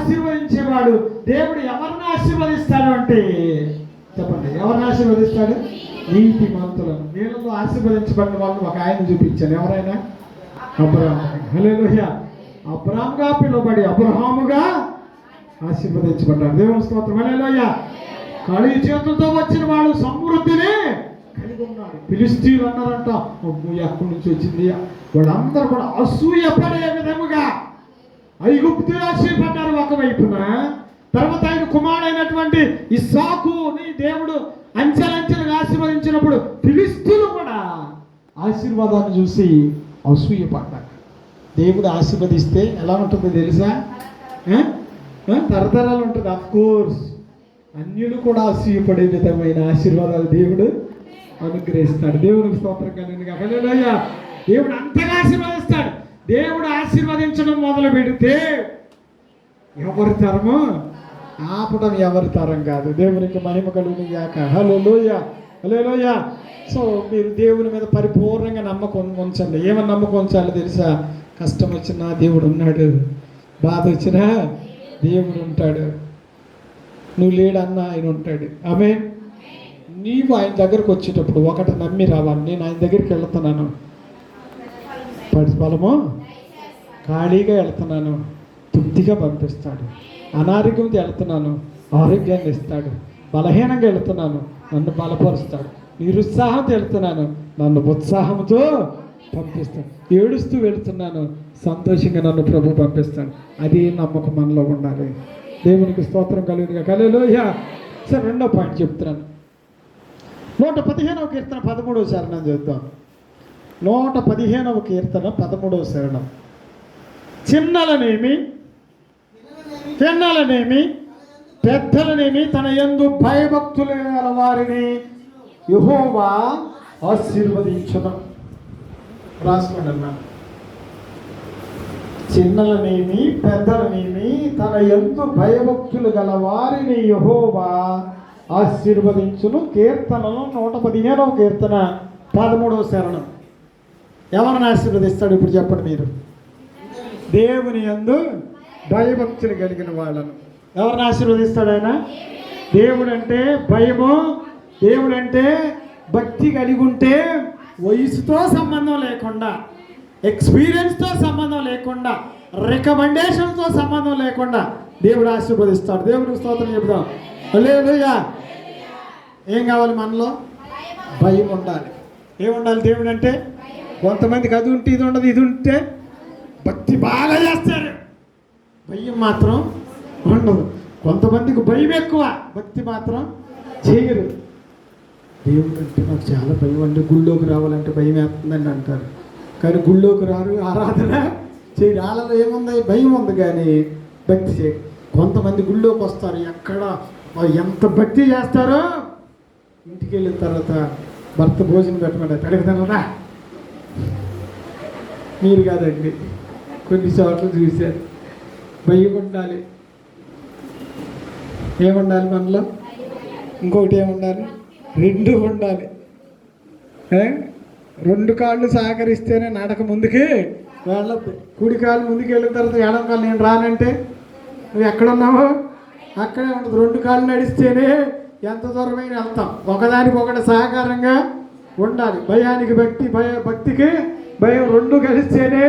ఆశీర్వదించేవాడు. దేవుడు ఎవరిని ఆశీర్వదిస్తాడు అంటే చెప్పండి ఎవరిని ఆశీర్వదిస్తాడు? నీతి మంతులను నీళ్ళతో ఆశీర్వదించబడిన వాళ్ళని ఒక ఆయన చూపించాను ఎవరైనా? అబ్రాహం. హల్లెలూయా. అబ్రహాంగా పిలువబడి అబ్రహాముగా ఆశీర్వదించబడ్డాడు. దేవుని స్తోత్రం. హల్లెలూయా. ఖాళీ చేతులతో వచ్చిన వాడు సమృద్ధిని కలిగి ఉన్నాడు. ఫిలిస్తీన్లు అన్నారంట అమ్మో ఎక్కడి నుంచి వచ్చింది? వాళ్ళందరూ కూడా అసూయపడే విధముగా ఐగుప్తులు ఆశీర్పడ్డారు ఒకవైపున తర్వాత ఆయన కుమారుడైనటువంటి ఇస్సాకుని దేవుడు అంచెలంచెలుగా ఆశీర్వదించినప్పుడు ఫిలిస్తీన్లు కూడా ఆశీర్వాదాన్ని చూసి అసూయపడ్డారు దేవుడు ఆశీర్వదిస్తే ఎలా ఉంటుందో తెలుసా? తరతరాలు ఉంటుంది అఫ్ కోర్స్ అన్యులు కూడా అసూయపడే విధమైన ఆశీర్వాదాలు దేవుడు అనుగ్రహిస్తాడు. దేవుడికి స్తోత్రం కలిగిన దేవుడు అంతగా ఆశీర్వదిస్తాడు. దేవుడు ఆశీర్వదించడం మొదలు పెడితే ఎవరి తరము? ఆపడం ఎవరి తరం కాదు. దేవునికి మహిమ కలుగుని గాక హలోయ హలోయ సో మీరు దేవుని మీద పరిపూర్ణంగా నమ్మకం ఉంచండి. ఏమని నమ్మకం ఉంచాలో తెలుసా? కష్టం వచ్చినా దేవుడు ఉన్నాడు. బాధ వచ్చినా దేవుడు ఉంటాడు. నువ్వు లేడన్నా ఆయన ఉంటాడు. ఆమె నీవు ఆయన దగ్గరకు వచ్చేటప్పుడు ఒకటి నమ్మి రావాలి. నేను ఆయన దగ్గరికి వెళ్తున్నాను. పడి బలము? ఖాళీగా వెళ్తున్నాను తృప్తిగా పంపిస్తాడు. అనారోగ్యంతో వెళ్తున్నాను ఆరోగ్యాన్ని ఇస్తాడు. బలహీనంగా వెళ్తున్నాను నన్ను బలపరుస్తాడు. నిరుత్సాహంతో వెళ్తున్నాను నన్ను ఉత్సాహంతో పంపిస్తాడు. ఏడుస్తూ వెళుతున్నాను సంతోషంగా నన్ను ప్రభు పంపిస్తాడు. అది నమ్మకం మనలో ఉండాలి. దేవునికి స్తోత్రం కలుగునిగా కలలోయ సరే రెండో పాయింట్ చెప్తున్నాను. నూట పదిహేనవ కీర్తన పదమూడవ శరణం చూద్దాం. నూట పదిహేనవ కీర్తన పదమూడవ శరణం. చిన్నలనేమి? చిన్నలనేమి పెద్దలనేమి? తన ఎందు భయభక్తులు గల వారిని యహోవా ఆశీర్వదించడం రాసుకోండి అన్న. చిన్నలనేమి? పెద్దలనేమి? తన ఎందు భయభక్తులు గల వారిని యహోవా ఆశీర్వదించును. కీర్తనలు నూట పదిహేనవ కీర్తన పదమూడవ శరణం. ఎవరిని ఆశీర్వదిస్తాడు ఇప్పుడు చెప్పండి మీరు? దేవుని యందు భయభక్తులు కలిగిన వాళ్ళను. ఎవరిని ఆశీర్వదిస్తాడు ఆయన? దేవుడు అంటే భయము దేవుడు అంటే భక్తి కలిగి ఉంటే వయసుతో సంబంధం లేకుండా ఎక్స్పీరియన్స్తో సంబంధం లేకుండా రికమెండేషన్తో సంబంధం లేకుండా దేవుడు ఆశీర్వదిస్తాడు. దేవుడికి స్తోత్రం చెబుదాం. లేదుయ్యా ఏం కావాలి మనలో? భయం ఉండాలి. ఏముండాలి దేవుడు అంటే కొంతమందికి అది ఉంటే ఇది ఉండదు ఇది ఉంటే భక్తి బాగా చేస్తారు. భయం మాత్రం ఉండదు. కొంతమందికి భయం ఎక్కువ భక్తి మాత్రం చేయరు. దేవుడు అంటే నాకు చాలా భయం అండి. గుళ్ళోకి రావాలంటే భయం వేస్తుందండి అంటారు. కానీ గుళ్ళోకి రారు ఆరాధన చేయరు వాళ్ళలో ఏముంది? భయం ఉంది కానీ భక్తి చేయరు కొంతమంది గుళ్ళోకి వస్తారు. ఎక్కడ ఎంత భక్తి చేస్తారో? ఇంటికి వెళ్ళిన తర్వాత భర్త భోజనం పెట్టమంటారు. పెడగదనరా మీరు కాదండి. కొన్ని చోట్ల చూశారు భయం ఉండాలి ఏముండాలి మనలో? ఇంకొకటి ఏముండాలి? రెండు ఉండాలి. రెండు కాళ్ళు సహకరిస్తేనే నడక ముందుకి వెళ్ళద్దు. కుడి కాలు ముందుకు వెళ్ళిన తర్వాత ఎడమ కాలు నేను రానంటే నువ్వు ఎక్కడున్నావు? అక్కడే ఉండదు. రెండు కాళ్ళు నడిస్తేనే ఎంత దూరమైన వెళ్తాం. ఒకదానికి ఒకటి సహకారంగా ఉండాలి. భయానికి భక్తి భయ భక్తికి భయం రెండు కలిస్తేనే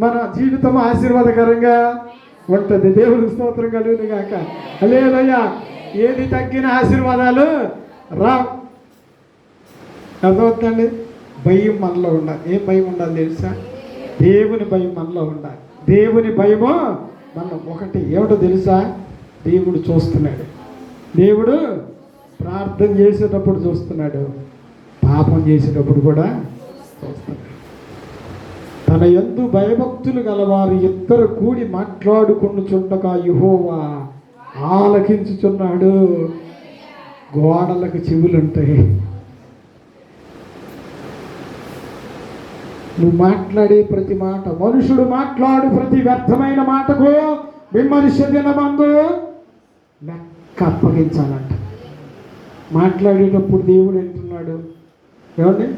మన జీవితం ఆశీర్వాదకరంగా ఉంటుంది. దేవుడు స్తోత్రం కలుగును కాక లేదయ్యా ఏది తగ్గిన ఆశీర్వాదాలు? రా అర్థమవుతుందండి? భయం మనలో ఉండాలి. ఏం భయం ఉండాలి తెలుసా? దేవుని భయం మనలో ఉండాలి. దేవుని భయము మనం ఒకటి ఏమిటో తెలుసా? దేవుడు చూస్తున్నాడు. దేవుడు ప్రార్థన చేసేటప్పుడు చూస్తున్నాడు. పాపం చేసేటప్పుడు కూడా చూస్తున్నాడు. తన ఎందు భయభక్తులు గలవారు ఇద్దరు కూడి మాట్లాడుకుంటుచుండగా యుహోవా ఆలకించుచున్నాడు. గోడలకు చెవులుంటాయి. నువ్వు మాట్లాడే ప్రతి మాట మనుషుడు మాట్లాడు ప్రతి వ్యర్థమైన మాటకు విమర్శ దినమందు లెక్క అప్పగించాలంట. మాట్లాడేటప్పుడు దేవుడు అంటున్నాడు. ఏమండి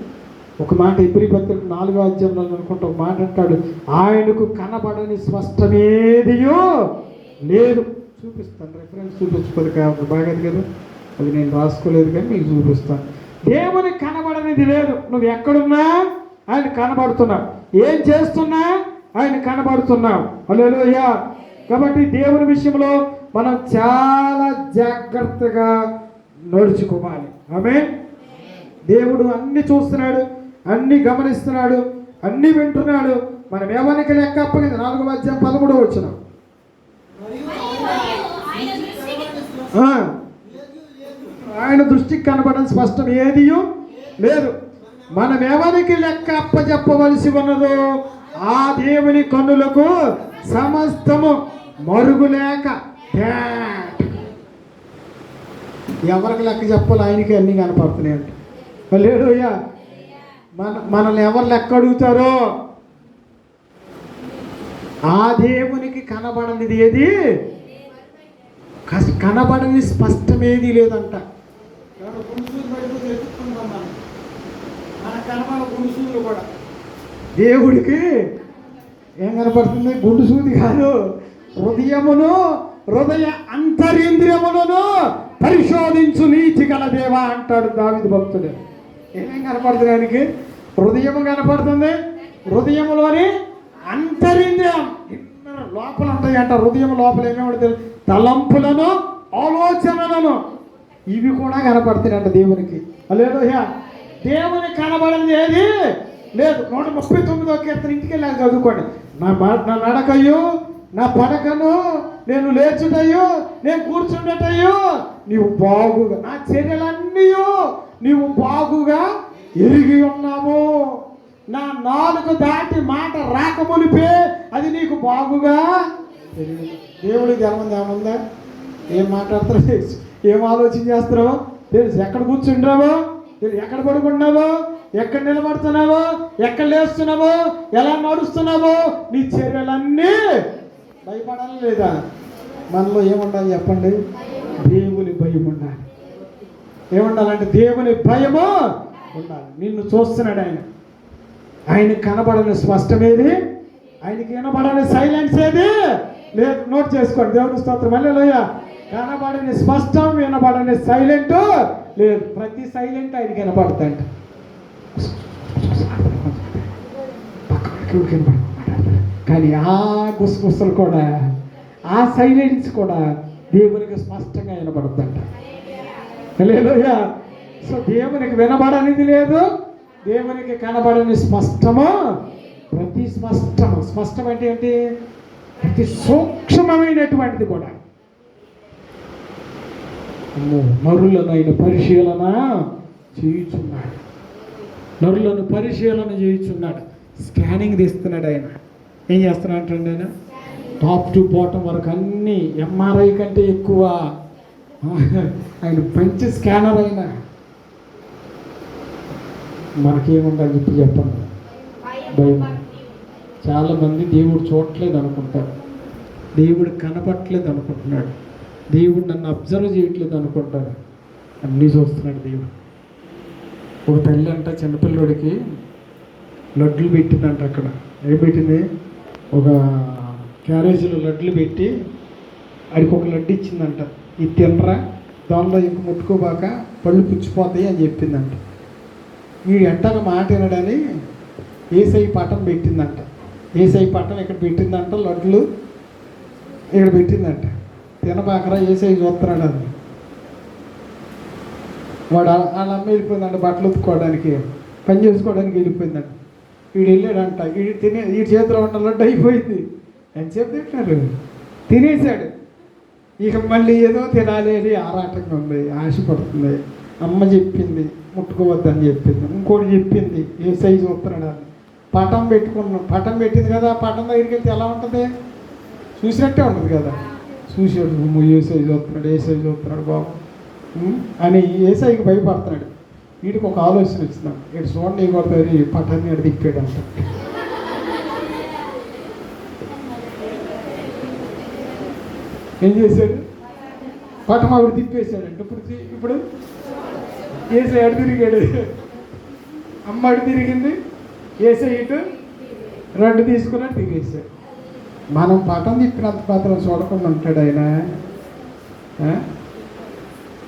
ఒక మాట ఇబ్రి పత్రిక నాలుగో అధ్యాయంలో అనుకుంటా ఒక మాట అంటాడు ఆయనకు కనబడని స్పష్టమేదియో లేదు. చూపిస్తాను రిఫరెన్స్ చూపించుకోదు కాబట్టి బాగా కదా. అది నేను రాసుకోలేదు కానీ మీకు చూపిస్తాను. దేవునికి కనబడనిది లేదు. నువ్వు ఎక్కడున్నా ఆయన కనబడుతున్నావు. ఏం చేస్తున్నా ఆయన కనబడుతున్నావు. అయ్యా కాబట్టి దేవుని విషయంలో మనం చాలా జాగ్రత్తగా నడుచుకోవాలి. ఆమె దేవుడు అన్ని చూస్తున్నాడు. అన్ని గమనిస్తున్నాడు అన్ని వింటున్నాడు. మనం ఏమనికి లెక్క అప్పగింది? నాలుగు అధ్యాయం పదమూడు వచ్చిన ఆయన దృష్టికి కనపడడం స్పష్టం. ఏది లేదు. మనం ఎవరికి లెక్క అప్పచెప్పవలసి ఉన్నదో ఆ దేవుని కన్నులకు సమస్తము మరుగులేక ఎవరికి లెక్క చెప్పాలి ఆయనకి అన్నీ కనపడుతున్నాయి అంటే లేడుయ్యా మన మనల్ని ఎవరు లెక్క అడుగుతారో ఆ దేవునికి కనబడనిది ఏది? కస్- కనబడని స్పష్టమేది లేదంట. కూడా. దేవుడికి ఏం కనపడుతుంది? గుండు సూది కాదు. హృదయమును హృదయ అంతరింద్రియములను పరిశోధించు నీతి గల దేవా అంటాడు దావిది భక్తుడు. ఏమేం కనపడుతుంది ఆయనకి? హృదయము కనపడుతుంది? హృదయములోని అంతరింద్రియం. ఇన్నర్ లోపల ఉంటాయి అంట హృదయం లోపల ఏమేమి ఉంటుంది తలంపులను ఆలోచనలను. ఇవి కూడా కనపడుతున్నాయంట దేవునికి. లేదోయ్యా దేవుని కనబడింది ఏది? లేదు. నూట ముప్పై తొమ్మిదో కీర్తన ఇంటికి వెళ్ళాక చదువుకోండి. నా మ- నా నడకయు నా పడకను నేను లేచుటయు నేను కూర్చుండటయు నీవు బాగుగా నా చర్యలన్నీ నీవు బాగుగా ఎరిగి ఉన్నావు. నా నాలుగు దాటి మాట రాకమునిపే అది నీకు బాగుగా తెలియదు. దేవుడికి జన్మంది ఏముందా ఏం మాట్లాడుతున్నావు తెలుసు ఏం ఆలోచన చేస్తున్నావు? తెలుసు. ఎక్కడ కూర్చుంటావో తెలుసు. ఎక్కడ పడుకుంటున్నావో? ఎక్కడ నిలబడుతున్నావో? ఎక్కడ లేస్తున్నావో? ఎలా నడుస్తున్నావో? నీ చర్యలన్నీ భయపడాలి లేదా మనలో ఏముండాలి చెప్పండి దేవుని భయం ఉండాలి ఏముండాలంటే దేవుని భయము ఉండాలి నిన్ను చూస్తున్నాడు ఆయన ఆయన కనబడని స్పష్టమేది ఆయనకి వినబడని సైలెన్స్ ఏది లేదు నోట్ చేసుకోండి దేవుని స్తోత్రం మళ్ళీ లోయ కనబడని స్పష్టం వినబడని సైలెంట్ లేదు ప్రతి సైలెంట్ ఆయనకి వినబడతాయంట పక్కకి కానీ ఆ గుసగుసలు కూడా ఆ సైలెన్స్ కూడా దేవునికి స్పష్టంగా వినబడుతుందంట హల్లెలూయా. సో దేవునికి వినబడనిది లేదు దేవునికి కనబడని స్పష్టము ప్రతి స్పష్టము. స్పష్టం అంటే ఏంటి? ప్రతి సూక్ష్మమైనటువంటిది కూడా. నరులనైన పరిశీలన చేయుచున్నాడు. నరులను పరిశీలన చేయుచున్నాడు. స్కానింగ్ తీస్తున్నాడు ఆయన. ఏం చేస్తున్నాడు ఆయన? టాప్ టు బాటం వరకు అన్ని ఎంఆర్ఐ కంటే ఎక్కువ. ఆయన మంచి స్కానర్ అయినా. మనకేముండాలి ఇప్పుడు చెప్పండి. భయం. చాలామంది దేవుడు చూడట్లేదు అనుకుంటారు. దేవుడు కనపట్లేదు అనుకుంటున్నాడు. దేవుడు నన్ను అబ్జర్వ్ చేయట్లేదు అనుకుంటాడు. అన్నీ చూస్తున్నాడు దేవుడు. ఒక తల్లి అంట చిన్నపిల్లడికి లడ్లు పెట్టిందంట అక్కడ. ఏం పెట్టింది? ఒక క్యారేజీలో లడ్లు పెట్టి ఆడికి ఒక లడ్డు ఇచ్చిందంట. ఇది తినరా? దానిలో ఇంక ముట్టుకోబాక పళ్ళు పుచ్చిపోతాయి అని చెప్పిందంట. వీడు ఎంటగా మాట వినడని ఏసై పటం పెట్టిందంట. ఏసై పటం ఇక్కడ పెట్టిందంట లడ్లు ఇక్కడ పెట్టిందంట. తినబాకరా ఏసై చూస్తున్నాడు అది. వాడు అలా అమ్మ వెళ్ళిపోయిందంట బట్టలు ఉతుక్కోవడానికి పని చేసుకోవడానికి వెళ్ళిపోయిందంట. వీడు వెళ్ళాడంట వీడు తినే వీడి చేతిలో ఉన్న లడ్డు అయిపోయింది. చెప్పి తింటున్నారు తినేశాడు. ఇక మళ్ళీ ఏదో తినాలి అని ఆరాటంగా ఉంది. ఆశపడుతుంది. అమ్మ చెప్పింది ముట్టుకోవద్దని చెప్పింది. ఇంకోటి చెప్పింది ఏ సైజు వస్తున్నాడు అని పటం పెట్టుకున్నాం పటం పెట్టింది కదా పటం దగ్గరికి వెళ్తే ఎలా ఉంటుంది? చూసినట్టే ఉంటుంది కదా. చూసాడు ఏ సైజు వస్తున్నాడు ఏ సైజు వస్తున్నాడు బాబు? అని ఏ సైజుకి భయపడుతున్నాడు. వీడికి ఒక ఆలోచన ఇచ్చినాం ఇటు చూడండి కొడుతుంది పటాన్ని అడి తిప్పాడు అంట ఏం చేశాడు? పటం ఆవిడ తిప్పేశాడంట. ఇప్పుడు ఇప్పుడు ఏసై అడు తిరిగాడు? అమ్మ అడు తిరిగింది? ఏసై ఇటు రెండు తీసుకుని తిరిగేశాడు. మనం పటం తిప్పినంత మాత్రం చూడకుండా ఉంటాడు ఆయన.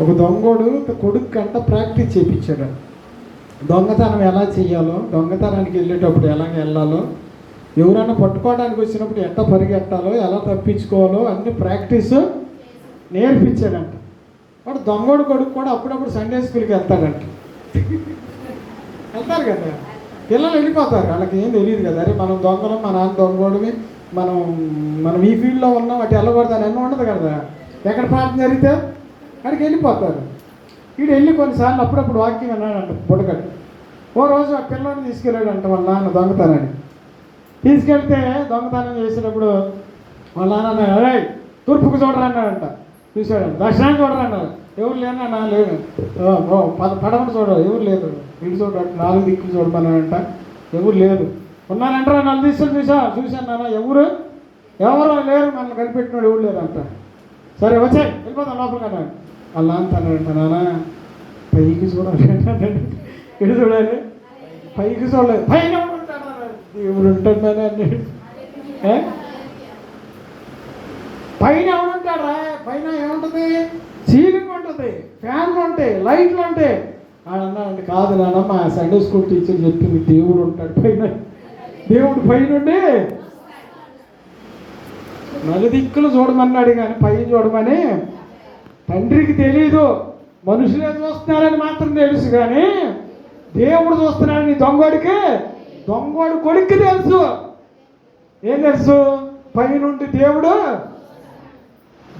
ఒక దొంగోడు కొడుకు కంట ప్రాక్టీస్ చేయించాడు దొంగతనం ఎలా చేయాలో దొంగతనానికి వెళ్ళేటప్పుడు ఎలా వెళ్ళాలో ఎవరైనా పట్టుకోవడానికి వచ్చినప్పుడు ఎట్ట పరిగెట్టాలో ఎలా తప్పించుకోవాలో అన్ని ప్రాక్టీస్ నేర్పించాడంట. వాడు దొంగోడు కొడుకు కూడా అప్పుడప్పుడు సండే స్కూల్కి వెళ్తాడంట. వెళ్తారు కదా. పిల్లలు వెళ్ళిపోతారు. వాళ్ళకి ఏం తెలియదు కదా. అరే మనం దొంగలం మా నాన్న దొంగోడివి మనం మనం ఈ ఫీల్డ్లో ఉన్నాం అటు వెళ్ళకూడదు అని ఉండదు కదా. ఎక్కడ ప్రార్థన జరిగితే అక్కడికి వెళ్ళిపోతారు. వీడు వెళ్ళి కొన్నిసార్లు అప్పుడప్పుడు వాకింగ్ అన్నాడంట బుడగట్టు ఓ రోజు ఆ పిల్లోని తీసుకెళ్ళాడంట వాళ్ళ నాన్న దొంగతనాన్ని తీసుకెళ్తే దొంగతనం చేసినప్పుడు వాళ్ళ నాన్న అరే తూర్పుకు చూడరా అన్నాడంట. చూశాడు దర్శనాన్ని చూడరా అన్నారు ఎవరు లేనా లేదు పద పడమని చూడ ఎవరు లేదు ఇటు చూడ నాలుగు దిక్కులు చూడమన్నాడంట. ఎవరు లేదు ఉన్నానంటారా నాలుగు తీసుకుని చూసా చూశాను నాన్న. ఎవరు? ఎవరు లేరు మనల్ని కనిపెట్టినాడు ఎవరు లేరంట. సరే వచ్చాయి వెళ్ళిపోతాం లోపలికి అన్నాడు. అలా నాన్న అన్నాడంట నాన్న పైకి చూడాలి ఎటు చూడాలి? పైకి చూడలేదు. పైన దేవుడు ఉంటుందని అన్నాడు ఏ? పైన ఎవడుంటాడా పైన ఏముంటుంది? సీలింగ్ ఉంటుంది. ఫ్యాన్లు ఉంటాయి. లైట్లు ఉంటాయి. అన్నాడు కాదు నాన్న మా సండే స్కూల్ టీచర్ చెప్పింది దేవుడు ఉంటాడు పైన. దేవుడు పైనుండి నలుదిక్కులు చూడమన్నాడు కానీ పై చూడమని తండ్రికి తెలీదు మనుషులే చూస్తున్నారని మాత్రం తెలుసు కానీ దేవుడు చూస్తున్నాడని దొంగోడికి. దొంగోడు కొడుక్కి తెలుసు. ఏం తెలుసు? పైనుండి దేవుడు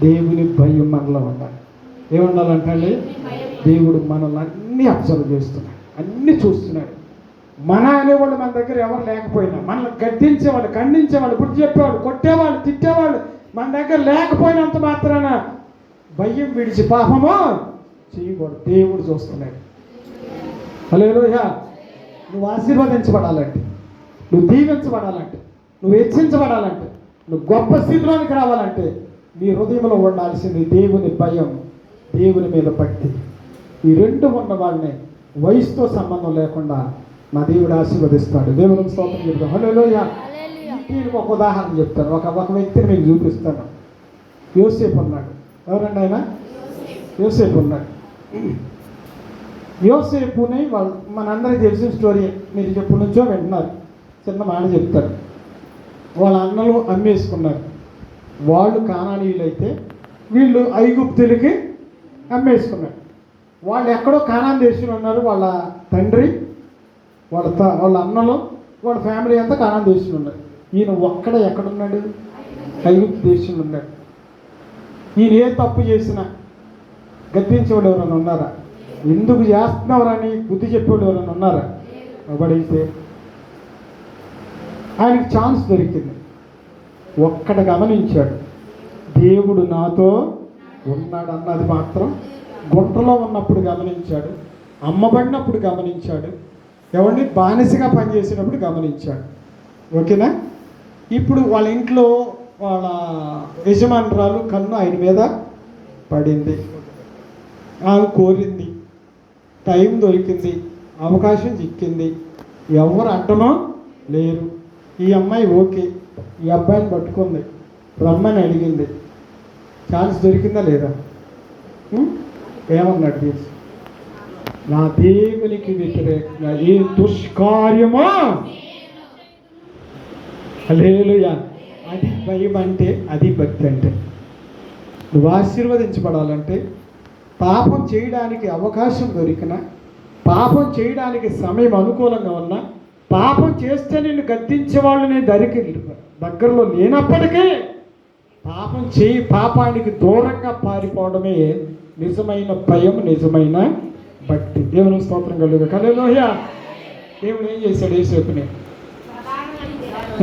దేవుని భయం మనలో ఉండాలి. ఏముండాలంటే దేవుడు మనల్ని అన్నీ అబ్జర్వ్ చేస్తున్నాడు అన్నీ చూస్తున్నాడు. మన అనేవాళ్ళు మన దగ్గర ఎవరు లేకపోయినా మనల్ని గద్దించేవాళ్ళు ఖండించేవాళ్ళు బుద్ధి చెప్పేవాళ్ళు కొట్టేవాళ్ళు తిట్టేవాళ్ళు మన దగ్గర లేకపోయినంత మాత్రాన భయం విడిచి పాపము చేయకూడదు. దేవుడు చూస్తున్నాడు. హలో నువ్వు ఆశీర్వదించబడాలంటే నువ్వు దీవించబడాలంటే నువ్వు హెచ్చించబడాలంటే నువ్వు గొప్ప స్థితిలోనికి రావాలంటే నీ హృదయంలో ఉండాల్సింది దేవుని భయం దేవుని మీద భక్తి ఈ రెండు ఉన్న వాళ్ళని వయసుతో సంబంధం లేకుండా నా దేవుడు ఆశీర్వదిస్తాడు. దేవుని స్తోత్రం చెప్తాం హలో దీనికి ఒక ఉదాహరణ చెప్తాను. ఒక ఒక వ్యక్తిని మీకు చూపిస్తాను. యోసేపు ఉన్నాడు ఎవరండి ఆయన? యోసేపు ఉన్నాడు. యోసేపుని వాళ్ళు మనందరికీ తెలిసిన స్టోరీ మీరు చెప్పు నుంచో వింటున్నారు. చిన్న మాట చెప్తారు వాళ్ళ అన్నలు అమ్మేసుకున్నారు. వాళ్ళు కానానీయులైతే వీళ్ళు ఐగుప్తులకి అమ్మేసుకున్నారు. వాళ్ళు ఎక్కడో కానాన్ దేశంలో ఉన్నారు. వాళ్ళ తండ్రి వాళ్ళ త వాళ్ళ అన్నలు వాళ్ళ ఫ్యామిలీ అంతా కానాన్ దేశంలో ఉన్నారు. ఈయన ఒక్కడ ఎక్కడున్నాడు? ఐగుప్తు దేశంలో ఉన్నాడు. ఈయన ఏ తప్పు చేసినా గద్దించేవాడు ఎవరైనా ఉన్నారా? ఎందుకు చేస్తున్నారని బుద్ధి చెప్పేవాడు ఎవరైనా ఉన్నారా? ఎవడైతే ఆయనకి ఛాన్స్ దొరికింది. ఒక్కడ గమనించాడు. దేవుడు నాతో ఉన్నాడు అన్నది మాత్రం గుంటలో ఉన్నప్పుడు గమనించాడు. అమ్మబడినప్పుడు గమనించాడు. ఎవరిని బానిసగా పనిచేసినప్పుడు గమనించాడు. ఓకేనా? ఇప్పుడు వాళ్ళ ఇంట్లో వాళ్ళ యజమానురాలు కన్ను ఆయన మీద పడింది. ఆమె కోరింది టైం దొరికింది అవకాశం చిక్కింది. ఎవరు అడ్డమో? లేరు ఈ అమ్మాయి ఓకే ఈ అబ్బాయిని పట్టుకుంది రమ్మని అడిగింది. ఛాన్స్ దొరికిందా లేదా? ఏమన్నాడు తీసి? నా దేవునికి వ్యతిరేకంగా ఏ దుష్కార్యమా? లేలుయా అది భయం అంటే. అది భక్తి అంటే నువ్వు ఆశీర్వదించబడాలంటే పాపం చేయడానికి అవకాశం దొరికినా పాపం చేయడానికి సమయం అనుకూలంగా ఉన్నా పాపం చేస్తే నిన్ను గద్దించే వాళ్ళు నేను దరికి దగ్గరలో లేనప్పటికీ పాపం చేయి పాపానికి దూరంగా పారిపోవడమే నిజమైన భయం నిజమైన భక్తి. దేవుని స్తోత్రం కలుగు కలలోయ దేవుడు ఏం చేశాడు యేసేపుని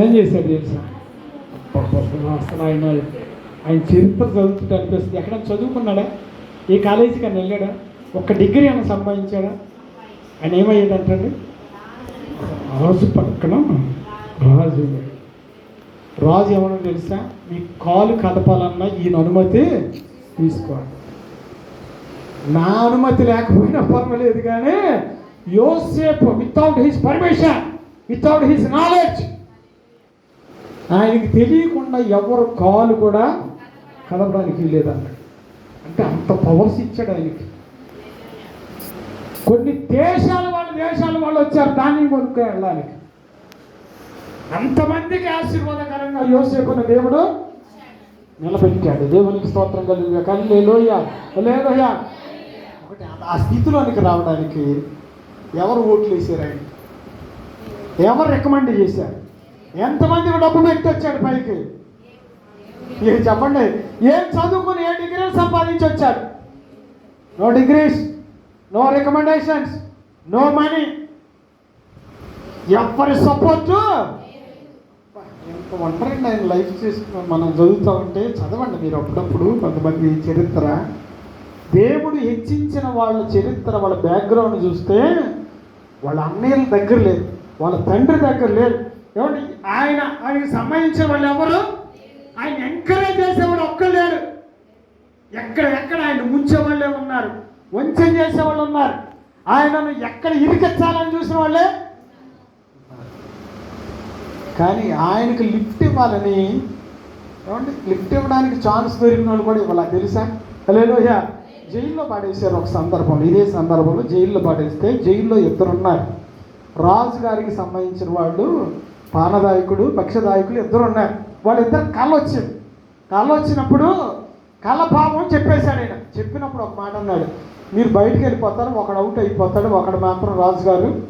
ఏం చేశాడు తెలుసా ఆయన ఆయన చరిత్ర చదువుతుంటే అనిపిస్తుంది. ఎక్కడ చదువుకున్నాడా? ఏ కాలేజీకి ఆయన వెళ్ళాడా? ఒక్క డిగ్రీ ఆయన సంపాదించాడా? ఆయన ఏమయ్యేదంటండి రాజు పక్కన రాజు రాజు ఏమన్నా తెలుసా? మీ కాలు కదపాలన్నా ఈయన అనుమతి తీసుకోవాలి. నా అనుమతి లేకపోయినా పర్వాలేదు కానీ యోసేపు without his permission without his knowledge ఆయనకి తెలియకుండా ఎవరు కాలు కూడా కదపడానికి లేదన్నాడు. అంటే అంత పవర్స్ ఇచ్చాడు ఆయనకి. కొన్ని దేశాల వాళ్ళు దేశాల వాళ్ళు వచ్చారు దాన్ని కొనుక్కొని వెళ్ళడానికి. అంతమందికి ఆశీర్వాదకరంగా యోసేపున దేవుడు నిలబెట్టాడు. దేవునికి స్తోత్రం కలిగి కానీ లోయ లేదోయ ఒకటి ఆ స్థితిలోనికి రావడానికి ఎవరు ఓట్లు వేసారు ఆయన? ఎవరు రికమెండ్ చేశారు? ఎంతమందికి డబ్బు పెట్టి వచ్చాడు పైకి? ఏం చెప్పండి. ఏం చదువుకుని ఏ డిగ్రీలు సంపాదించి వచ్చాడు no degrees no recommendations no money ఎవరి సపోర్టు? ఎంత ఒంటరిగా ఆయన లైఫ్ చేసుకున్నాం మనం చదువుతూ ఉంటే చదవండి మీరు అప్పుడప్పుడు కొంతమంది చరిత్ర. దేవుడు హెచ్చించిన వాళ్ళ చరిత్ర వాళ్ళ బ్యాక్గ్రౌండ్ చూస్తే వాళ్ళ అన్నయ్యల దగ్గర లేదు వాళ్ళ తండ్రి దగ్గర లేదు. ఏమండి? ఆయన ఆయనకి సంబంధించిన వాళ్ళు ఎవరు? ఆయన ఎంకరేజ్ చేసేవాడు ఒక్కలేరు ఎక్కడ ఎక్కడ ఆయన ఉంచేవాళ్ళే ఉన్నారు. వంచం చేసే వాళ్ళు ఉన్నారు ఆయనను ఎక్కడ ఇరికించాలని చూసిన వాళ్ళే కానీ ఆయనకు లిఫ్ట్ ఇవ్వాలని ఏమండి? లిఫ్ట్ ఇవ్వడానికి ఛాన్స్ దొరికిన వాళ్ళు కూడా ఇవ్వాలి తెలుసా? లేలోయ జైల్లో పాడేశారు ఒక సందర్భంలో. ఇదే సందర్భంలో జైల్లో పాడేస్తే జైల్లో ఇద్దరు ఉన్నారు రాజు గారికి సంబంధించిన వాళ్ళు పానదాయకుడు పక్షదాయకులు ఇద్దరు ఉన్నారు. వాళ్ళిద్దరు కళ వచ్చింది కళ వచ్చినప్పుడు కళ భావం చెప్పేశాడు ఆయన. చెప్పినప్పుడు ఒక మాట అన్నాడు. మీరు బయటికి వెళ్ళిపోతారు ఒకడు అవుట్ అయిపోతాడు ఒకడు మాత్రం రాజు గారు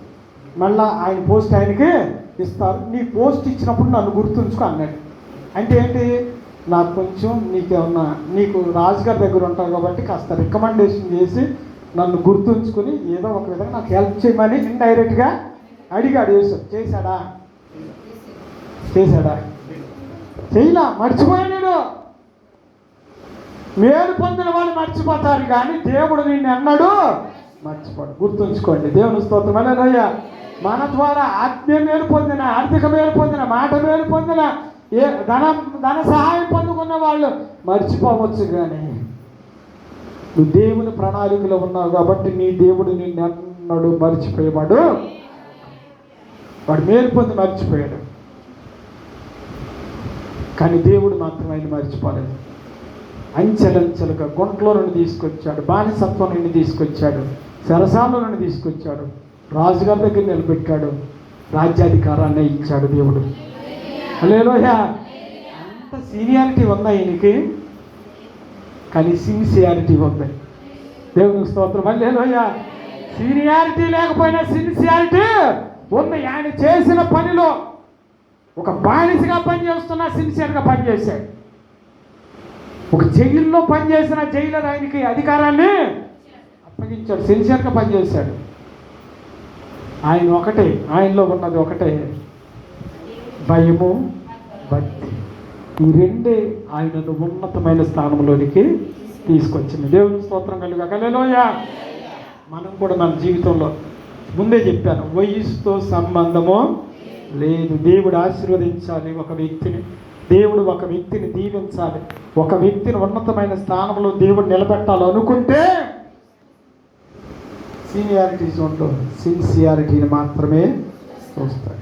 మళ్ళీ ఆయన పోస్ట్ ఆయనకి ఇస్తారు. నీ పోస్ట్ ఇచ్చినప్పుడు నన్ను గుర్తుంచుకో అన్నాడు. అంటే ఏంటి? నాకు కొంచెం నీకేమన్నా నీకు రాజుగారి దగ్గర ఉంటావు కాబట్టి కాస్త రికమెండేషన్ చేసి నన్ను గుర్తుంచుకుని ఏదో ఒక విధంగా నాకు హెల్ప్ చేయమని ఇండైరెక్ట్గా అడిగాడు చేశాడు చేశాడా? చేశాడా? చేయలా మర్చిపోయాడు మేలు పొందిన వాళ్ళు మర్చిపోతారు కానీ దేవుడు నిన్ను అన్నాడు మర్చిపోడు. గుర్తుంచుకోండి దేవుని స్తోత్రం. అయ్యా మన ద్వారా ఆత్మీయ మేలు పొందిన ఆర్థిక మేలు పొందిన మాట మేలు పొందిన ఏ ధన ధన సహాయం పొందుకున్న వాళ్ళు మర్చిపోవచ్చు కానీ నువ్వు దేవుని ప్రణాళికలో ఉన్నావు కాబట్టి నీ దేవుడు నిన్ను అన్నాడు మర్చిపోయేవాడు. వాడు మేలు పొంది మర్చిపోయాడు. కానీ దేవుడు మాత్రం ఆయన మర్చిపోలేదు. అంచెలంచెలుగా గుంటలో నుండి తీసుకొచ్చాడు బానిసత్వం నుండి తీసుకొచ్చాడు సరసాల నుండి తీసుకొచ్చాడు రాజుగారి దగ్గర నిలబెట్టాడు రాజ్యాధికారాన్ని ఇచ్చాడు దేవుడు. లేలోయ అంత సీనియారిటీ ఉందా ఈయనకి? కానీ సిన్సియారిటీ ఉంది. దేవుని స్తోత్రం. లేలోయ సీనియారిటీ లేకపోయినా సిన్సియారిటీ ఉంది. ఆయన చేసిన పనిలో ఒక బానిసగా పనిచేస్తున్నా సిన్సియర్గా పనిచేశాడు. ఒక జైల్లో పనిచేసిన జైలర్ ఆయనకి అధికారాన్ని అప్పగించాడు సిన్సియర్గా పనిచేశాడు. ఆయన ఒకటే ఆయనలో ఉన్నది ఒకటే భయము భక్తి. ఈ రెండే ఆయనను ఉన్నతమైన స్థానంలోనికి తీసుకొచ్చింది. దేవుని స్తోత్రం కలుగా కలలోయ మనం కూడా మన జీవితంలో ముందే చెప్పాను వయసుతో సంబంధము లేదు దేవుడు ఆశీర్వదించాలి ఒక వ్యక్తిని. దేవుడు ఒక వ్యక్తిని దీవించాలి. ఒక వ్యక్తిని ఉన్నతమైన స్థానంలో దేవుడు నిలబెట్టాలి అనుకుంటే సీనియారిటీస్ ఉండవు సిన్సియారిటీని మాత్రమే చూస్తాడు.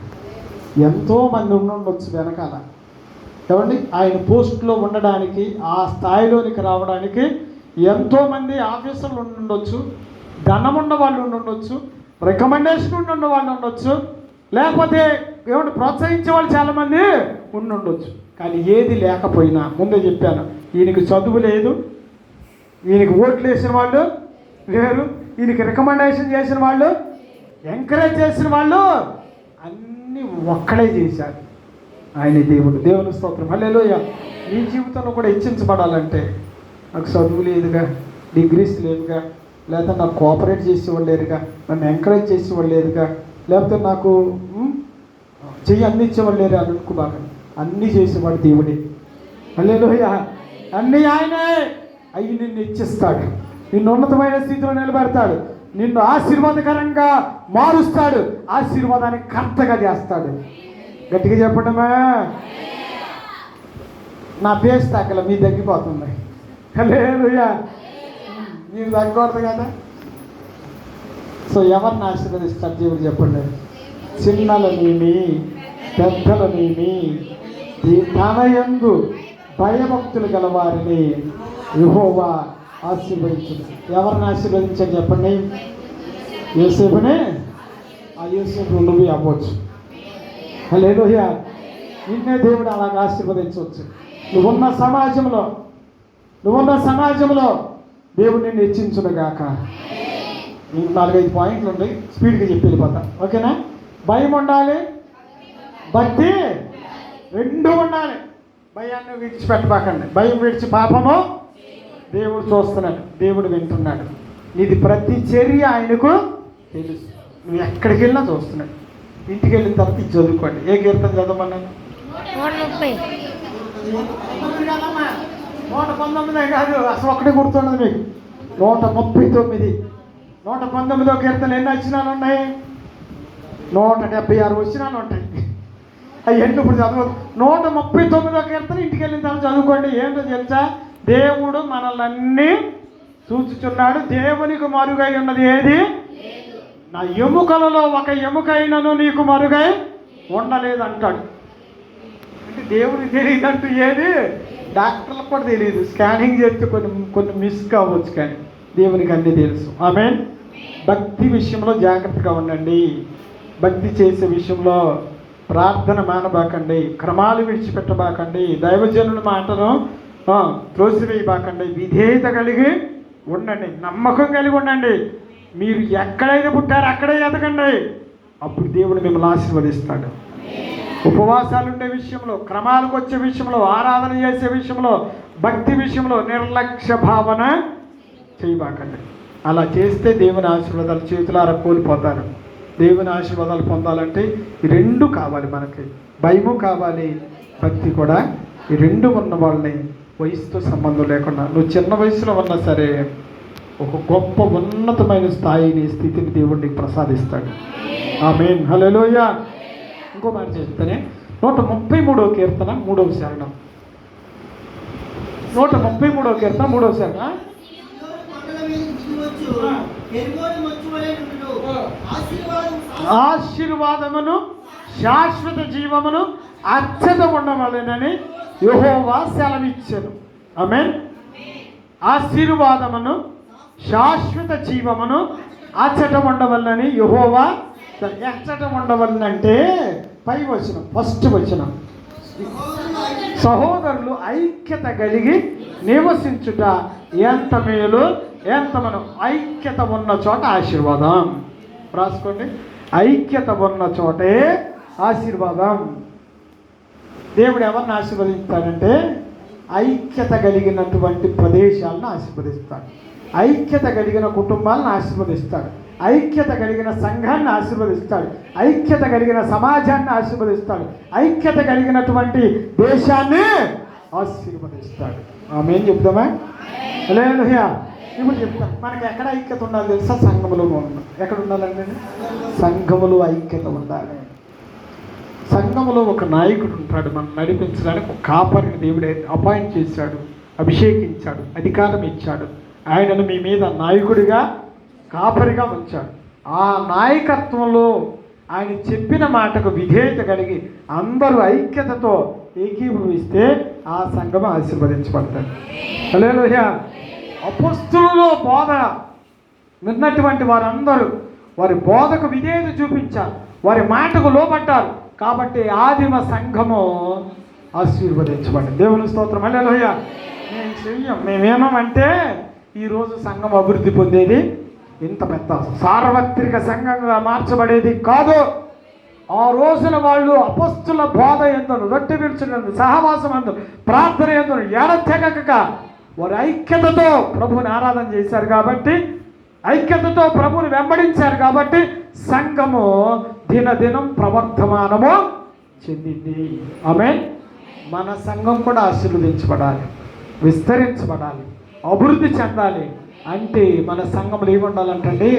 ఎంతోమంది ఉండుండొచ్చు వెనకాల. ఏమండి? ఆయన పోస్ట్లో ఉండడానికి ఆ స్థాయిలోనికి రావడానికి ఎంతోమంది ఆఫీసర్లు ఉండుండొచ్చు ధనం ఉన్న వాళ్ళు ఉండుండొచ్చు రికమెండేషన్ ఉన్న వాళ్ళు ఉండొచ్చు లేకపోతే ఏమంటే ప్రోత్సహించే వాళ్ళు చాలామంది ఉండుండొచ్చు. కానీ ఏది లేకపోయినా ముందే చెప్పాను ఈయనకి చదువు లేదు ఈయనకి ఓట్లు వేసిన వాళ్ళు లేరు ఈయనకి రికమెండేషన్ చేసిన వాళ్ళు ఎంకరేజ్ చేసిన వాళ్ళు అన్నీ ఒక్కడే చేశారు. ఆయన దేవుడు దేవుని స్తోత్రం. హల్లెలూయా. నీ జీవితంలో కూడా హెచ్చించబడాలంటే నాకు చదువు లేదుగా డిగ్రీస్ లేవుగా లేకపోతే నాకు కోఆపరేట్ చేసేవాళ్ళు లేరుగా నన్ను ఎంకరేజ్ చేసేవాళ్ళు లేరుగా లేకపోతే నాకు ఉమ్, చెయ్యి ఇచ్చేవాడు లేరు అని అనుకో బాగా అన్నీ చేసేవాడు దేవుడే. అల్లెలోయ అన్నీ ఆయనే. అవి నిన్ను ఇచ్చిస్తాడు. నిన్ను ఉన్నతమైన స్థితిలో నిలబెడతాడు. నిన్ను ఆశీర్వాదకరంగా మారుస్తాడు. ఆశీర్వాదానికి కర్తగా చేస్తాడు. గట్టిగా చెప్పడమే. నా పేస్ తగ్గల మీ తగ్గిపోతుంది. లేదుయా మీరు తగ్గకూడదు కదా. సో ఎవరిని ఆశీర్వదిస్తారు దేవుడు చెప్పండి. చిన్నలనేమి పెద్దలనేమి దీ- భయభక్తులు గల వారిని యెహోవా ఎవరిని ఆశీర్వదించని చెప్పండి? యూసేపునే? ఆ యూసేపు నువ్వు అవ్వచ్చు. హల్లెలూయా. నిన్నే దేవుడు అలాగ ఆశీర్వదించవచ్చు. నువ్వున్న సమాజంలో నువ్వున్న సమాజంలో దేవుడు నిన్ను హెచ్చించునుగాక. నీకు నాలుగైదు పాయింట్లు ఉన్నాయి స్పీడ్గా చెప్పి వెళ్ళిపోతా. ఓకేనా? భయం ఉండాలి. భక్తి రెండు ఉండాలి. భయాన్ని విడిచిపెట్టబాకండి భయం విడిచి పాపము దేవుడు చూస్తున్నాడు. దేవుడు వింటున్నాడు. నీది ప్రతి చర్య ఆయనకు తెలుసు. నువ్వు ఎక్కడికి వెళ్ళినా చూస్తున్నాడు. ఇంటికి వెళ్ళిన తర్వాత ఇది చదువుకోండి. ఏ కీర్తన చదవమన్నాను నూట పంతొమ్మిదే కాదు. అసలు ఒక్కటే గుర్తుండదు మీకు. నూట ముప్పై తొమ్మిది. నూట పంతొమ్మిదో కీర్తన ఎన్ని వచ్చినాలు ఉన్నాయి? నూట డెబ్బై ఆరు వచ్చినాలు ఉంటాయి అవి ఎన్ని ఇప్పుడు చదువు నూట ముప్పై తొమ్మిదో కీర్తన ఇంటికి వెళ్ళిన తర్వాత చదువుకోండి. ఏంటో తెలుసా? దేవుడు మనల్ని అన్నీ చూచుచున్నాడు దేవునికి మరుగై ఉన్నది ఏది? నా ఎముకలలో ఒక ఎముకైనను నీకు మరుగై ఉండలేదు అంటాడు అంటే దేవుడికి తెలియదంటూ ఏది? డాక్టర్లకు కూడా తెలియదు. స్కానింగ్ చేస్తే కొన్ని కొన్ని మిస్ కావచ్చు కానీ దేవునికి అన్నీ తెలుసు. ఆమె భక్తి విషయంలో జాగ్రత్తగా ఉండండి. భక్తి చేసే విషయంలో ప్రార్థన మానబాకండి క్రమాలు విడిచిపెట్టబాకండి దైవజనుల మాటను త్రోసివేయబాకండి విధేయత కలిగి ఉండండి నమ్మకం కలిగి ఉండండి. మీరు ఎక్కడైతే పుట్టారో అక్కడే ఎదగండి. అప్పుడు దేవుడు మిమ్మల్ని ఆశీర్వదిస్తాడు. ఉపవాసాలు ఉండే విషయంలో క్రమాలకు వచ్చే విషయంలో ఆరాధన చేసే విషయంలో భక్తి విషయంలో నిర్లక్ష్య భావన చేయబాకండి. అలా చేస్తే దేవుని ఆశీర్వాదాలు చేతులారా కోల్పోతారు. దేవుని ఆశీర్వాదాలు పొందాలంటే ఈ రెండు కావాలి మనకి. భయము కావాలి. భక్తి కూడా ఈ రెండు ఉన్న వాళ్ళని వయసుతో సంబంధం లేకుండా. నువ్వు చిన్న వయసులో ఉన్నా సరే ఒక గొప్ప ఉన్నతమైన స్థాయిని స్థితిని దేవుడు నీకు ప్రసాదిస్తాడు. మెయిన్ హలోయ ఇంకో మాట చెప్తానే. నూట ముప్పై మూడవ కీర్తన మూడవ శరణం. నూట ముప్పై మూడో కీర్తన మూడవ శరణ. ఆశీర్వాదమును శాశ్వత జీవమును అర్చత ఉండవలెనని యెహోవా సెలవిచ్చెను ఆమె ఆశీర్వాదమును శాశ్వత జీవమును అచ్చట ఉండవలనని యెహోవా ఎచ్చట ఉండవలనంటే పై వచనం ఫస్ట్ వచనం. సహోదరులు ఐక్యత కలిగి నివసించుట ఎంత మేలు? ఎంత మనం ఐక్యత ఉన్న చోట ఆశీర్వాదం. రాసుకోండి. ఐక్యత ఉన్న చోటే ఆశీర్వాదం. దేవుడు ఎవరిని ఆశీర్వదిస్తాడంటే ఐక్యత కలిగినటువంటి ప్రదేశాలను ఆశీర్వదిస్తాడు. ఐక్యత కలిగిన కుటుంబాలను ఆశీర్వదిస్తాడు. ఐక్యత కలిగిన సంఘాన్ని ఆశీర్వదిస్తాడు. ఐక్యత కలిగిన సమాజాన్ని ఆశీర్వదిస్తాడు. ఐక్యత కలిగినటువంటి దేశాన్ని ఆశీర్వదిస్తాడు. ఆమె ఏం చెప్తామా లేదు ఇప్పుడు చెప్తాం? మనకి ఎక్కడ ఐక్యత ఉండాలి తెలుసా? సంఘములో ఉన్నాం ఎక్కడ ఉండాలండి సంఘములో ఐక్యత ఉండాలి. సంఘములో ఒక నాయకుడు ఉంటాడు. మనం నడిపించడానికి ఒక కాపరిని దేవుడే అపాయింట్ చేశాడు. అభిషేకించాడు. అధికారం ఇచ్చాడు. ఆయనను మీ మీద నాయకుడిగా కాపరిగా ఉంచాడు. ఆ నాయకత్వంలో ఆయన చెప్పిన మాటకు విధేయత కలిగి అందరూ ఐక్యతతో ఏకీభవిస్తే ఆ సంఘం ఆశీర్వదించబడతాడు హల్లెలూయా. అపస్తులలో బోధ. విన్నటువంటి వారందరూ వారి బోధకు విధేయత చూపించారు. వారి మాటకు లోబడ్డారు. కాబట్టి ఆదిమ సంఘము ఆశీర్వదించబడి దేవుని స్తోత్రం. అల్లెలోయ మేము చెయ్యం. మేమేమంటే ఈరోజు సంఘం అభివృద్ధి పొందేది ఇంత పెద్ద సార్వత్రిక సంఘంగా మార్చబడేది కాదు. ఆ రోజున వాళ్ళు అపస్తుల బోధ ఎందును రొట్టె విడుచునందు సహవాసం అందు ప్రార్థన ఎందును ఎడతెగక వారు ఐక్యతతో ప్రభుని ఆరాధన చేశారు కాబట్టి ఐక్యతతో ప్రభుని వెంబడించారు కాబట్టి సంఘము దినదినం ప్రవర్ధమానము చెందింది. ఆమె మన సంఘం కూడా ఆశీర్వదించబడాలి విస్తరించబడాలి అభివృద్ధి చెందాలి అంటే మన సంఘంలో ఏమి ఉండాలంటండి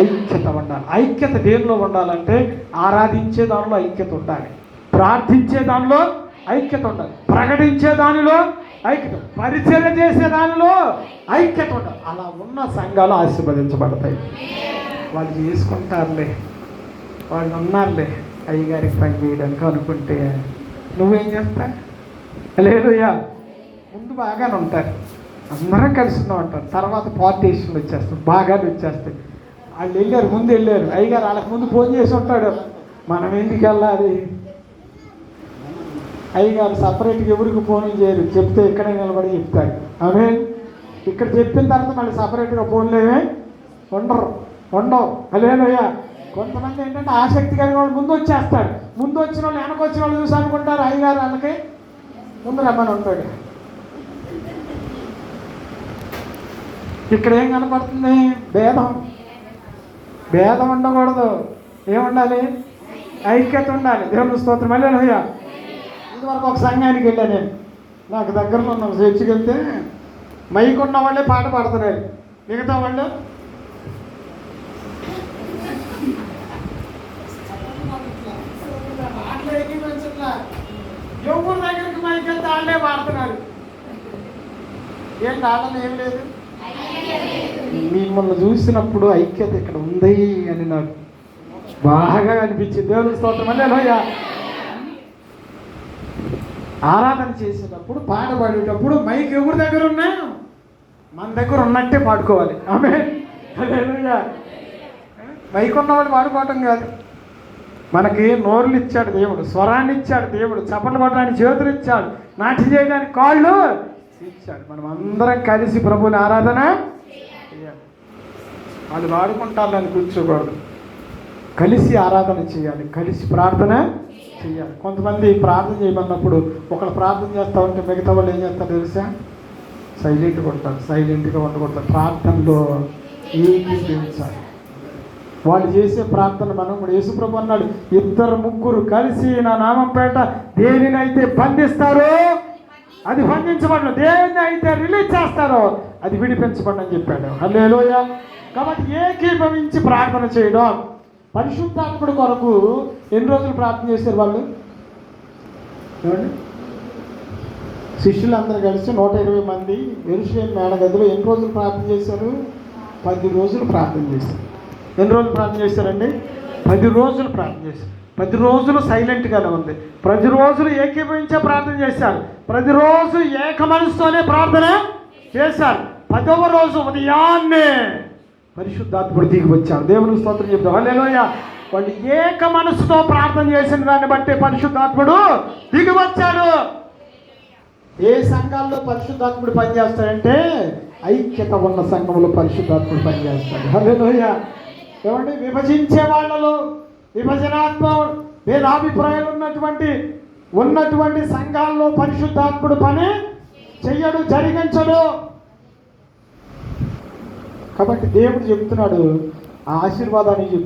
ఐక్యత ఉండాలి. ఐక్యత దేనిలో ఉండాలంటే ఆరాధించే దానిలో ఐక్యత ఉండాలి ప్రార్థించే దానిలో ఐక్యత ఉండాలి ప్రకటించే దానిలో ఐక్యత. పరిచయం చేసే దానిలో ఐక్యత ఉండాలి అలా ఉన్న సంఘాలు ఆశీర్వదించబడతాయి. వాళ్ళు చేసుకుంటారులే. వాళ్ళు ఉన్నారులే. అయ్యగారికి పని చేయడానికి అనుకుంటే నువ్వేం చేస్తా? లేదుయ్యా ముందు బాగానే ఉంటారు. అందరం కలిసి ఉంటారు తర్వాత పార్టీషన్ వచ్చేస్తారు బాగానే వచ్చేస్తాయి. వాళ్ళు వెళ్ళారు ముందు వెళ్ళారు. అయ్యగారు వాళ్ళకి ముందు ఫోన్ చేసి ఉంటాడు. మనం ఎందుకు వెళ్ళాలి? అయ్యగారు సపరేట్గా ఎవరికి ఫోన్ చేయరు. చెప్తే ఇక్కడే నిలబడి చెప్తాడు అవే ఇక్కడ చెప్పిన తర్వాత మళ్ళీ సపరేట్గా ఫోన్లు ఏమే ఉండరు. ఉండవు. అలేనయ్యా కొంతమంది ఏంటంటే ఆసక్తి కలిగిన వాళ్ళు ముందు వచ్చేస్తాడు ముందు వచ్చిన వాళ్ళు వెనక వచ్చిన వాళ్ళు చూసి అనుకుంటారు అయ్యగారు వాళ్ళకి ముందు రమ్మని ఉంటాడు. ఇక్కడ ఏం కనపడుతుంది? భేదం. భేదం ఉండకూడదు. ఏముండాలి? ఐక్యత ఉండాలి. దేవుని స్తోత్రం. మళ్ళీ అయ్యా ఒక సంఘానికి వెళ్ళాను నేను. నాకు దగ్గరలో ఉన్న చర్చికి వెళ్తే మైక్ ఉన్న వాళ్ళే పాట పాడుతున్నారు. మిగతా వాళ్ళు? ఎవరి దగ్గరికి మైక్ వెళ్తే వాళ్ళే పాడుతున్నారు. ఏంటి ఆడని ఏం లేదు? మిమ్మల్ని చూసినప్పుడు ఐక్యత ఇక్కడ ఉంది అని నాకు బాగా అనిపించింది. దేవుని స్తోత్రం. అని ఆరాధన చేసేటప్పుడు పాట పాడేటప్పుడు మైక్ ఎవరి దగ్గర ఉన్నా? మన దగ్గర ఉన్నట్టే పాడుకోవాలి. ఆమె మైక్ ఉన్నవాళ్ళు పాడుకోవటం కాదు. మనకి నోర్లు ఇచ్చాడు దేవుడు స్వరాన్ని ఇచ్చాడు దేవుడు చప్పట్లు పడడానికి చేతులు ఇచ్చాడు నాట్యం చేయడానికి కాళ్ళు ఇచ్చాడు. మనం అందరం కలిసి ప్రభుని ఆరాధన చేయాలి. వాడుకుంటారు దాన్ని కూర్చోకూడదు. కలిసి ఆరాధన చేయాలి కలిసి ప్రార్థన చేయాలి కొంతమంది ప్రార్థన చేయమన్నప్పుడు ఒకళ్ళు ప్రార్థన చేస్తా ఉంటే మిగతా వాళ్ళు ఏం చేస్తారు తెలుసా? సైలెంట్గా ఉంటారు సైలెంట్గా ఉండకూడదు. ప్రార్థనలో ఏకీభవించాలి. వాళ్ళు చేసే ప్రార్థన మనం కూడా యేసుప్రభు అన్నాడు ఇద్దరు ముగ్గురు కలిసి నా నామం పేట దేనినైతే బంధిస్తారో అది బంధించబడను. దేన్ని అయితే రిలీజ్ చేస్తారో అది విడిపించబడని చెప్పాడు. హల్లేలోయ. కాబట్టి ఏకీభవించి ప్రార్థన చేయడం పరిశుద్ధాత్ముడు కొరకు ఎన్ని రోజులు ప్రార్థన చేశారు వాళ్ళు? చూడండి. శిష్యులందరూ కలిసి నూట ఇరవై మంది ఎరుషులేం మేడగదిలో ఎన్ని రోజులు ప్రార్థన చేశారు? పది రోజులు ప్రార్థన చేశారు. ఎన్ని రోజులు ప్రార్థన చేశారండి? పది రోజులు ప్రార్థన చేశారు. పది రోజులు సైలెంట్గానే ఉంది. ప్రతి రోజులు ఏకీభవించే ప్రార్థన చేశారు. ప్రతిరోజు ఏక మనసుతోనే ప్రార్థన చేశారు. పదవ రోజు ఉదయాన్నే పరిశుద్ధాత్ముడు దిగి వచ్చాడు దేవుని స్తోత్రం చెప్తాం హల్లెలూయా. వాళ్ళు ఏక మనసుతో ప్రార్థన చేసిన దాన్ని బట్టి పరిశుద్ధాత్ముడు దిగి వచ్చాడు. ఏ సంఘాల్లో పరిశుద్ధాత్ముడు పనిచేస్తాడంటే ఐక్యత ఉన్న సంఘంలో పరిశుద్ధాత్ముడు పనిచేస్తాడు. హల్లెలూయా. ఏమండి? విభజించే వాళ్ళలో విభజనాత్మ భేదాభిప్రాయాలు ఉన్నటువంటి ఉన్నటువంటి సంఘాల్లో పరిశుద్ధాత్ముడు పని చెయ్యడు జరిగించడు. కాబట్టి దేవుడు చెప్తున్నాడు ఆ ఆశీర్వాదాన్ని చెప్తున్నాడు